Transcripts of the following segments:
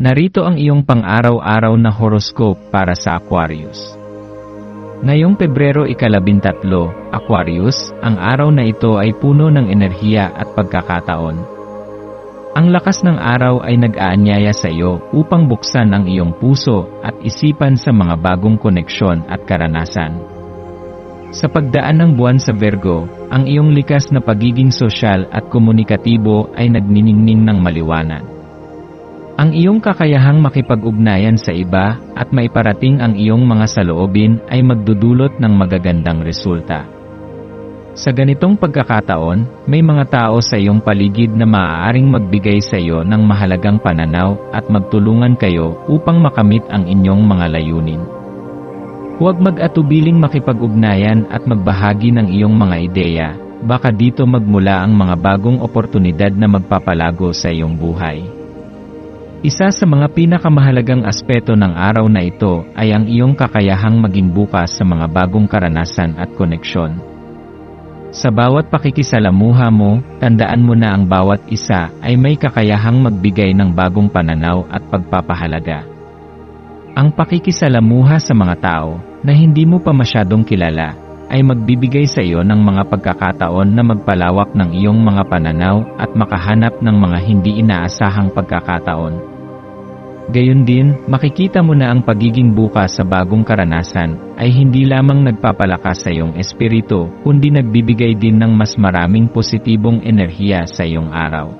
Narito ang iyong pang-araw-araw na horoscope para sa Aquarius. Ngayong Pebrero ikalabintatlo, Aquarius, ang araw na ito ay puno ng enerhiya at pagkakataon. Ang lakas ng araw ay nag-aanyaya sa iyo upang buksan ang iyong puso at isipan sa mga bagong koneksyon at karanasan. Sa pagdaan ng buwan sa Virgo, ang iyong likas na pagiging sosyal at komunikatibo ay nagniningning ng maliwanag. Ang iyong kakayahang makipag-ugnayan sa iba at maiparating ang iyong mga saloobin ay magdudulot ng magagandang resulta. Sa ganitong pagkakataon, may mga tao sa iyong paligid na maaaring magbigay sa iyo ng mahalagang pananaw at magtulungan kayo upang makamit ang inyong mga layunin. Huwag mag-atubiling makipag-ugnayan at magbahagi ng iyong mga ideya, baka dito magmula ang mga bagong oportunidad na magpapalago sa iyong buhay. Isa sa mga pinakamahalagang aspeto ng araw na ito ay ang iyong kakayahang maging bukas sa mga bagong karanasan at koneksyon. Sa bawat pakikisalamuha mo, tandaan mo na ang bawat isa ay may kakayahang magbigay ng bagong pananaw at pagpapahalaga. Ang pakikisalamuha sa mga tao na hindi mo pa masyadong kilala ay magbibigay sa iyo ng mga pagkakataon na magpalawak ng iyong mga pananaw at makahanap ng mga hindi inaasahang pagkakataon. Gayon din, makikita mo na ang pagiging bukas sa bagong karanasan ay hindi lamang nagpapalakas sa iyong espiritu, kundi nagbibigay din ng mas maraming positibong enerhiya sa iyong araw.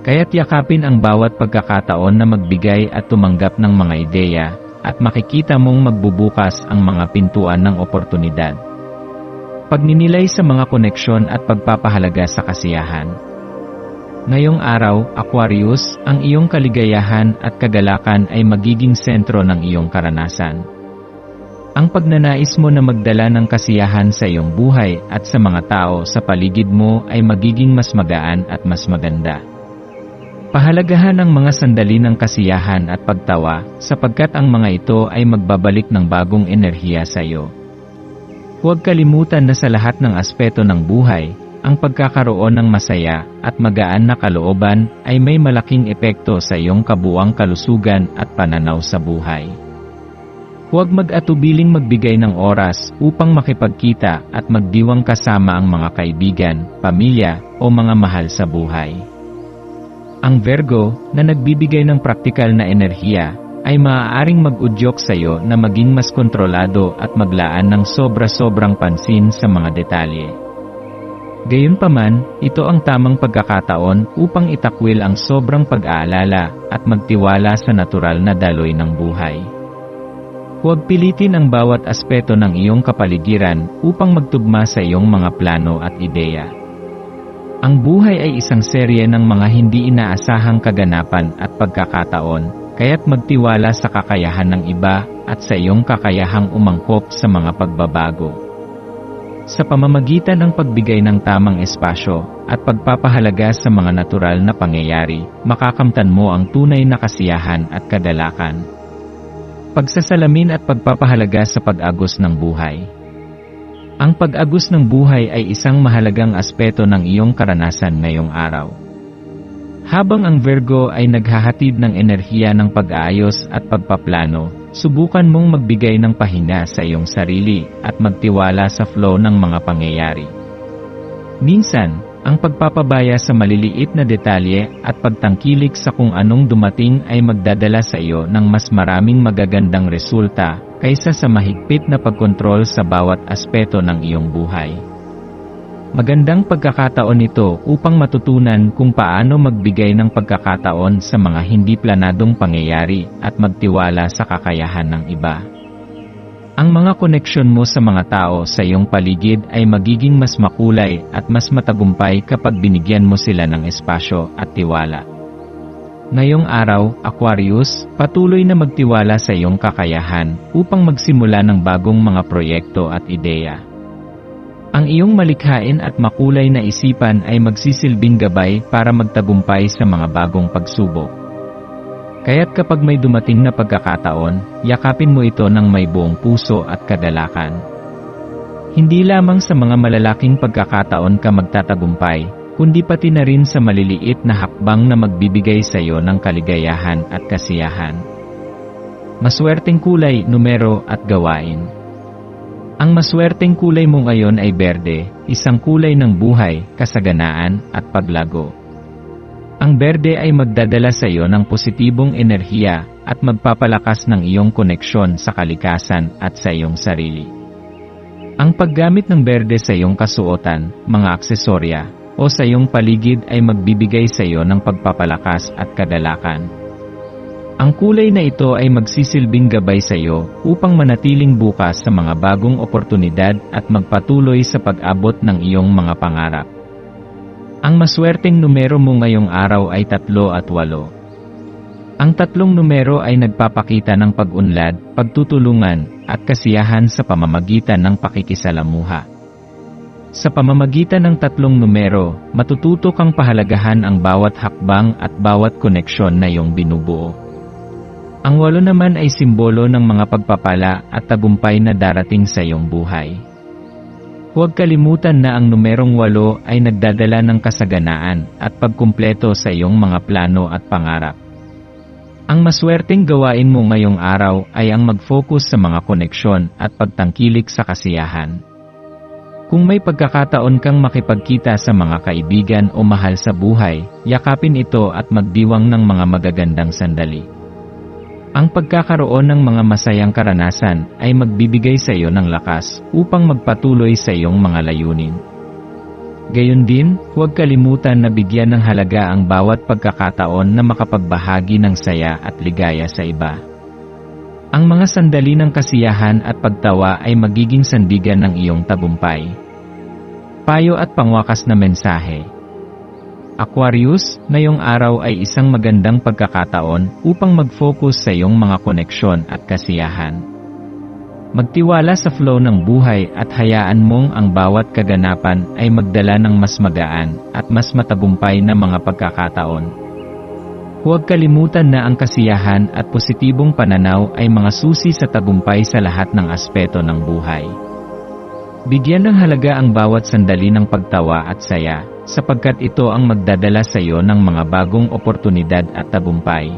Kaya't yakapin ang bawat pagkakataon na magbigay at tumanggap ng mga ideya, at makikita mong magbubukas ang mga pintuan ng oportunidad. Pagninilay sa mga koneksyon at pagpapahalaga sa kasiyahan. Ngayong araw, Aquarius, ang iyong kaligayahan at kagalakan ay magiging sentro ng iyong karanasan. Ang pagnanais mo na magdala ng kasiyahan sa iyong buhay at sa mga tao sa paligid mo ay magiging mas magaan at mas maganda. Pahalagahan ang mga sandali ng kasiyahan at pagtawa sapagkat ang mga ito ay magbabalik ng bagong enerhiya sa iyo. Huwag kalimutan na sa lahat ng aspeto ng buhay, ang pagkakaroon ng masaya at magaan na kalooban ay may malaking epekto sa iyong kabuang kalusugan at pananaw sa buhay. Huwag mag-atubiling magbigay ng oras upang makipagkita at magdiwang kasama ang mga kaibigan, pamilya, o mga mahal sa buhay. Ang Virgo, na nagbibigay ng praktikal na enerhiya, ay maaaring mag-udyok sa iyo na maging mas kontrolado at maglaan ng sobra-sobrang pansin sa mga detalye. Gayunpaman, ito ang tamang pagkakataon upang itakwil ang sobrang pag-aalala at magtiwala sa natural na daloy ng buhay. Huwag pilitin ang bawat aspeto ng iyong kapaligiran upang magtugma sa iyong mga plano at ideya. Ang buhay ay isang serye ng mga hindi inaasahang kaganapan at pagkakataon, kaya't magtiwala sa kakayahan ng iba at sa iyong kakayahang umangkop sa mga pagbabago. Sa pamamagitan ng pagbigay ng tamang espasyo at pagpapahalaga sa mga natural na pangyayari, makakamtan mo ang tunay na kasiyahan at kadalakan. Pagsasalamin at pagpapahalaga sa pag-agos ng buhay. Ang pag-agos ng buhay ay isang mahalagang aspeto ng iyong karanasan ngayong araw. Habang ang Virgo ay naghahatid ng enerhiya ng pag-aayos at pagpaplano, subukan mong magbigay ng pahinga sa iyong sarili at magtiwala sa flow ng mga pangyayari. Minsan, ang pagpapabaya sa maliliit na detalye at pagtangkilik sa kung anong dumating ay magdadala sa iyo ng mas maraming magagandang resulta kaysa sa mahigpit na pagkontrol sa bawat aspeto ng iyong buhay. Magandang pagkakataon ito upang matutunan kung paano magbigay ng pagkakataon sa mga hindi planadong pangyayari at magtiwala sa kakayahan ng iba. Ang mga koneksyon mo sa mga tao sa iyong paligid ay magiging mas makulay at mas matagumpay kapag binigyan mo sila ng espasyo at tiwala. Ngayong araw, Aquarius, patuloy na magtiwala sa iyong kakayahan upang magsimula ng bagong mga proyekto at ideya. Ang iyong malikhain at makulay na isipan ay magsisilbing gabay para magtagumpay sa mga bagong pagsubok. Kaya't kapag may dumating na pagkakataon, yakapin mo ito ng may buong puso at kadalakan. Hindi lamang sa mga malalaking pagkakataon ka magtatagumpay, kundi pati na rin sa maliliit na hakbang na magbibigay sa iyo ng kaligayahan at kasiyahan. Maswerteng kulay, numero at gawain. Ang maswerteng kulay mo ngayon ay berde, isang kulay ng buhay, kasaganaan at paglago. Ang berde ay magdadala sa iyo ng positibong enerhiya at magpapalakas ng iyong koneksyon sa kalikasan at sa iyong sarili. Ang paggamit ng berde sa iyong kasuotan, mga aksesorya, o sa iyong paligid ay magbibigay sa iyo ng pagpapalakas at kadalakan. Ang kulay na ito ay magsisilbing gabay sa iyo upang manatiling bukas sa mga bagong oportunidad at magpatuloy sa pag-abot ng iyong mga pangarap. Ang maswerteng numero mo ngayong araw ay tatlo at walo. Ang tatlong numero ay nagpapakita ng pag-unlad, pagtutulungan, at kasiyahan sa pamamagitan ng pakikisalamuha. Sa pamamagitan ng tatlong numero, matututo kang pahalagahan ang bawat hakbang at bawat koneksyon na iyong binubuo. Ang walo naman ay simbolo ng mga pagpapala at tagumpay na darating sa iyong buhay. Huwag kalimutan na ang numerong walo ay nagdadala ng kasaganaan at pagkumpleto sa iyong mga plano at pangarap. Ang maswerteng gawain mo ngayong araw ay ang mag-focus sa mga koneksyon at pagtangkilik sa kasiyahan. Kung may pagkakataon kang makipagkita sa mga kaibigan o mahal sa buhay, yakapin ito at magdiwang ng mga magagandang sandali. Ang pagkakaroon ng mga masayang karanasan ay magbibigay sa iyo ng lakas upang magpatuloy sa iyong mga layunin. Gayon din, huwag kalimutan na bigyan ng halaga ang bawat pagkakataon na makapagbahagi ng saya at ligaya sa iba. Ang mga sandali ng kasiyahan at pagtawa ay magiging sandigan ng iyong tagumpay. Payo at pangwakas na mensahe. Aquarius, ngayong araw ay isang magandang pagkakataon upang mag-focus sa iyong mga koneksyon at kasiyahan. Magtiwala sa flow ng buhay at hayaan mong ang bawat kaganapan ay magdala ng mas magaan at mas matagumpay na mga pagkakataon. Huwag kalimutan na ang kasiyahan at positibong pananaw ay mga susi sa tagumpay sa lahat ng aspeto ng buhay. Bigyan ng halaga ang bawat sandali ng pagtawa at saya, sapagkat ito ang magdadala sa iyo ng mga bagong oportunidad at tagumpay.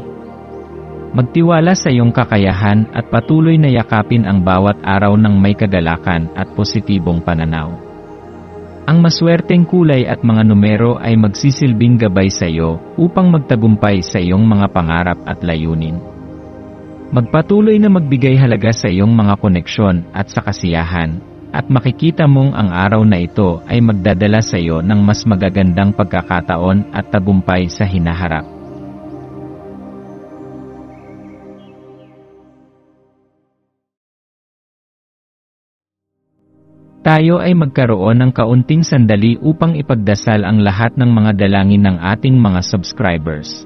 Magtiwala sa iyong kakayahan at patuloy na yakapin ang bawat araw ng may kagalakan at positibong pananaw. Ang maswerteng kulay at mga numero ay magsisilbing gabay sa iyo upang magtagumpay sa iyong mga pangarap at layunin. Magpatuloy na magbigay halaga sa iyong mga koneksyon at sa kasiyahan, at makikita mong ang araw na ito ay magdadala sa iyo ng mas magagandang pagkakataon at tagumpay sa hinaharap. Tayo ay magkaroon ng kaunting sandali upang ipagdasal ang lahat ng mga dalangin ng ating mga subscribers,